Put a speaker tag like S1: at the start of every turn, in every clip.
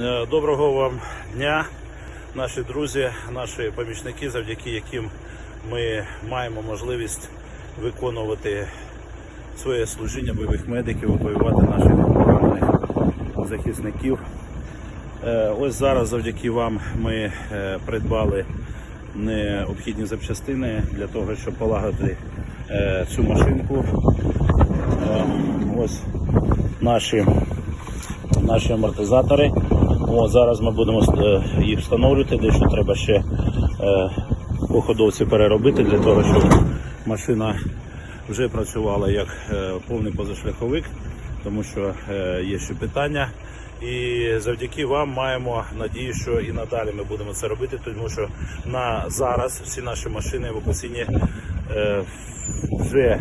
S1: Е, Доброго вам дня, наші друзі, наші помічники, завдяки яким ми маємо можливість виконувати своє служіння бойових медиків, воювати наших поранених захисників. Е, Ось зараз завдяки вам ми е, придбали необхідні запчастини для того, щоб полагодити е, цю машинку. Е, Ось наші наші амортизатори. О, зараз ми будемо е, їх встановлювати, дещо треба ще е, по ходовці переробити для того, щоб машина вже працювала як е, повний позашляховик, тому що є ще питання. І завдяки вам маємо надію, що і надалі ми будемо це робити, тому що на зараз всі наші машини евакуаційні вже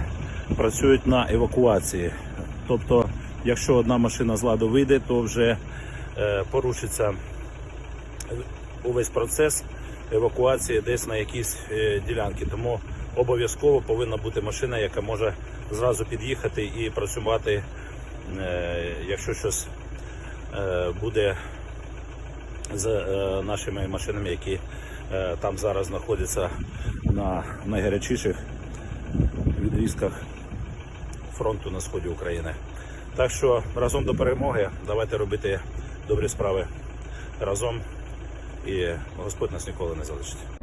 S1: працюють на евакуації. Тобто, якщо одна машина з ладу вийде, то вже порушиться увесь процес евакуації десь на якійсь е, ділянці. Тому обов'язково повинна бути машина, яка може зразу під'їхати і працювати, е, якщо щось е, буде з е, нашими машинами, які е, там зараз знаходяться на найгарячіших відрізках фронту на сході України. Так що разом до перемоги давайте робити добрі справи разом, і Господь нас ніколи не залишить.